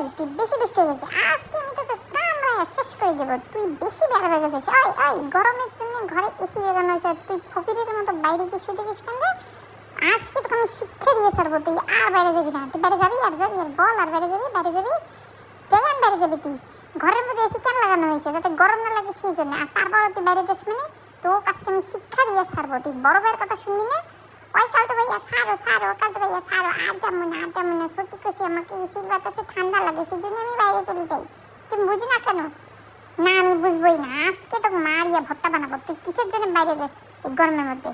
ওই তুই বেশি দুষ্ট হয়ে গেছিস। আজকে আমি তোকে কামড়ায় শেষ করে দেবো। তুই বেশি বেড়া হয়ে গেছিস। ওই ওই, গরমের জন্য ঘরে এসি লাগানো আছে তুই ফকিরের মতো বাইরে গিয়ে শুয়ে দেখিস কেন আজকে তোকে আমি শিক্ষা দিয়ে ছাড়বো। তুই আর বাইরে যাবি না। তুই বাইরে যাবি আর যাবি আর বল আর বাইরে যাবি বাইরে যাবি। কেন বাইরে যাবি তুই। ঘরের মধ্যে এসি কেন লাগানো হয়েছে? যাতে গরম না লাগে সেই জন্য। আর তারপর তুই বাইরে যাস মানে তো আজকে আমি শিক্ষা দিয়ে ছাড়বো। তুই বড় ভাইয়ের কথা শুনবি না? ওই কালকে ভাইয়া ছাড়ো ছাড়ো কালকে ভাইয়া ছাড়ো, আর যাব না, আর যাব না, সত্যি করছি আমাকে এসির বাতাসে ঠান্ডা লাগে সেই জন্য আমি বাইরে চলে যাই। তুমি বুঝি না কেন? না, আমি বুঝবোই না। আজকে তো মারিয়া ভর্তা বানাবো। তুই কিসের জন্য বাইরে যাস এই গরমের মধ্যে?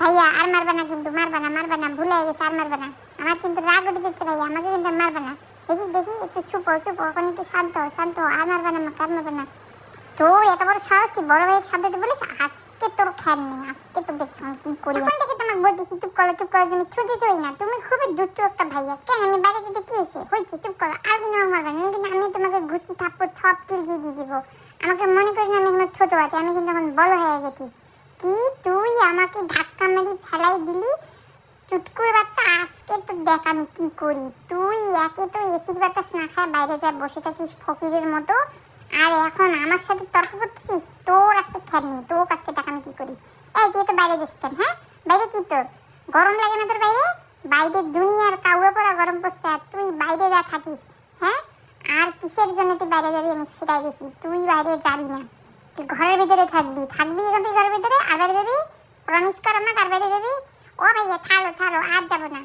ভাইয়া, আর মারবে না কিন্তু, মারবে না মারবে না, ভুলে গেছে, আর মারবে না। আমার কিন্তু রাগ উঠে যাচ্ছে ভাইয়া, আমাকে কিন্তু মারবে না। দেখি দেখি, একটু চুপো চুপো এখন একটু শান্ত শান্ত, আর মারবে না, আমাকে আর মারবে না। তোর এত বড় সাহস তুই বড় ভাইয়ের সাথে বলিস, আজকে তোর খ্যান নেই, আজকে তো দেখছ আমি কি করি। থেকে বলতেছি, চুপ করো চুপ করো, তুমি ছুটে চই না, তুমি খুবই দুষ্টু একটা ভাইয়া। কেন? আমি বাইরে যেতে হয়েছে? হয়েছে, চুপ করো, আর দিন আমার মারবে না কিন্তু, আমি তোমাকে গুচি থাপ্পড় থপ কিল দিয়ে দিয়ে দিব। আমাকে মনে করি না আমি এখন ছোট আছি, আমি কিন্তু এখন বড় হয়ে গেছি। কি তুই আমাকে ধাক্কা মেরে ফেলাই দিলি? চুটকুর বাচ্চা, আজকে তো দেখ আমি কি করি। তুই একে তো এসির বাতাস না খায় বাইরে যা বসে থাকিস ফকিরের মতো। আর এখন আমার সাথে তর্ক করতেছিস? তোর আজকে খেয়াল নেই, তোর আজকে দেখ আমি কি করি? এই, তুই তো বাইরে যাস হ্যাঁ? বাইরে কি তোর? গরম লাগে না তোর বাইরে? বাইরে দুনিয়ার কাউয়া পড়া গরম পড়ছে আর তুই বাইরে যা থাকিস হ্যাঁ? আর কিসের জন্য তুই বাইরে যাবি আমি সেটাই গেছি তুই বাইরে যাবি না। তুই ঘরের ভিতরে থাকবি। থাকবি এখন তুই ঘরের ভিতরে আর বাইরে যাবি? প্রমিস কর আমাকে আর বাইরে যাবি? ও ভাইয়া, থালো থালো, আর যাব না।